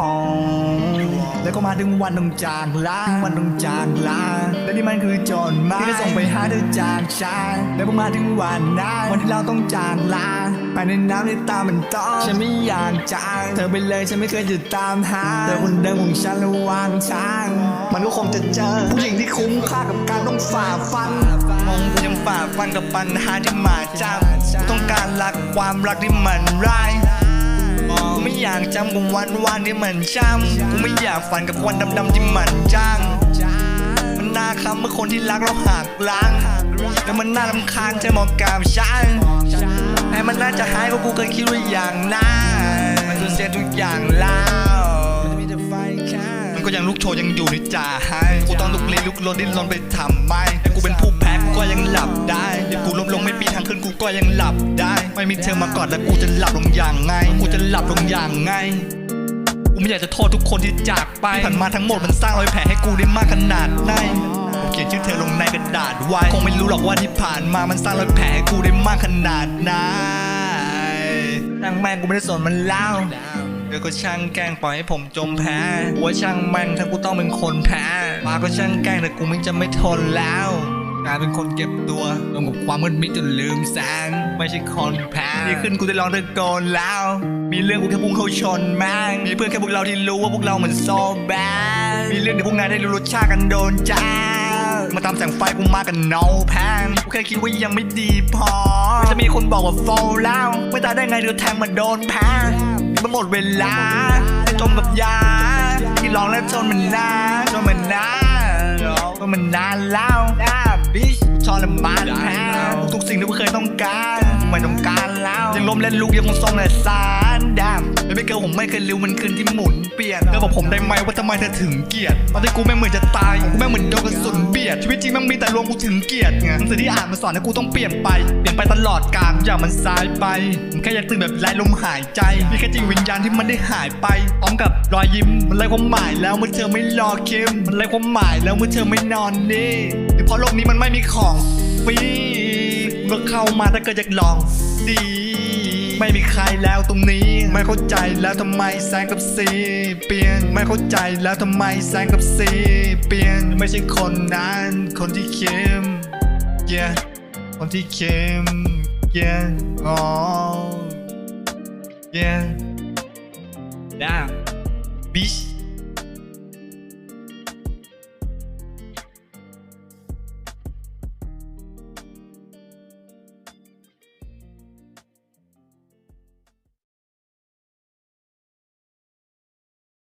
อ๋อแล้วก็มาถึงวันต้องจากลาวันต้องจากลาและนี่มันคือจรไมาที่จะส่งไปหาเธอจากฉันแล้วพอมาถึงวันนั้นวันที่เราต้องจากลาไปในน้ำในตามันต้องฉันไม่อยากจากเธอไปเลยฉันไม่เคยจะตามหาเธอคนเดิมของฉันระวางทางมันก็คงจะเจอผู้หญิงที่คุ้มค่ากับการต้องฝ่าฟันมองยังฝ่าฟันกับปัญหาที่มาจากต้องการรักความรักที่มันร้าย กูไม่อยากจำกับวันวันที่มันช้ำกูไม่อยากฝันกับวันดำๆที่มันจ้างมันน่าคำเมื่อคนที่รักเราหักล้างแล้วมันน่าลำคาญใจมองกามฉันให้มันน่าจะหายเพราะกูเคยคิดว่าอย่างนั้นมันจะเสียทุกอย่างแล้วมันก็ยังลุกโชว์ยังอยู่ในจ่าให้กูต้องลุกลี้ลุกลนดิ้นรนไปทำไม่ ก็ยังหลับได้เดี๋ยวกูล้มลงไม่ปีทางขึ้นกูก็ยังหลับได้ ไม่มีเธอมากอดแล้วกูจะหลับลงอย่างไง กูจะหลับลงอย่างไงกูไม่อยากจะโทษทุกคนที่จากไปที่ผ่านมาทั้งหมดมันสร้างรอยแผลให้กูได้มากขนาดไหนเขียนชื่อเธอลงในกระดาษไว้คงไม่รู้หรอกว่าที่ผ่านมามันสร้างรอยแผลให้กูได้มากขนาดไหนช่างแม่งกูไม่ได้สนมันแล้วเดี๋ยวก็ช่างแกล้งปล่อยให้ผมจมแพ้หัวช่างแม่งถ้ากูต้องเป็นคนแพ้มาก็ช่างแกล้งแต่กูไม่จะไม่ทนแล้ว กลายเป็นคนเก็บตัวลงกับความมืดมิดจนลืมแสง ไม่ใช่คนแพ้ดีขึ้นกูได้ลองตะโกนแล้ว มีเรื่องกูแค่พุ่งเข้าชนแม่งมีเพื่อนแค่พวกเราที่รู้ว่าพวกเราเหมือนโซแบดมีเรื่องที่พวกนายได้รู้รสชาติกันโดนจ้ามาตามแสงไฟกูมากันเนาแพงกูแค่คิดว่ายังไม่ดีพอ จะมีคนบอกว่าโฟลแล้วไม่ตายได้ไงเธอแทงมาโดนแพ้มันหมดเวลาจมกับยาที่ลองแล้วจนมันนาจนมันนา นจนมันนานแล้วนะบิชทรมานแพ้ทุกสิ่งที่กูเคยต้องการ ไม่ต้องการแล้ว ยังล้มเล่นลูกยังคงทรงแต่สารดำ ไม่เกิลผมไม่เคยลืมมันคืนที่หมุนเปลี่ยนเธอบอกผมได้ไหมว่าทำไมเธอถึงเกลียดตอนที่กูแม่งเหมือนจะตายกูแม่งเหมือนโดนกระสุนเบียดชีวิตจริงแม่งมีแต่รวมกูถึงเกลียดไงหนังสือที่อ่านมาสอนให้กูต้องเปลี่ยนไปเปลี่ยนไปตลอดกาลอย่างมันสายไปผมแค่อยากตื่นแบบไร้ลมหายใจมีแค่จิตวิญญาณที่มันได้หายไปพร้อมกับรอยยิ้มมันไร้ความหมายแล้วเมื่อเธอไม่รอเคิมมันไร้ความหมายแล้วเมื่อเธอไม่นอนนี่เพราะโลกนี้มันไม่มีของฟรีเมื่อเข้ามาถ้าเกิดอยากลองดี ไม่มีใครแล้วตรงนี้ ไม่เข้าใจแล้วทำไมแสงกับสีเปลี่ยน ไม่เข้าใจแล้วทำไมแสงกับสีเปลี่ยน ไม่ใช่คนนั้น คนที่เข้ม yeah คนที่เข้ม yeah อ๋อ yeah นะ bitch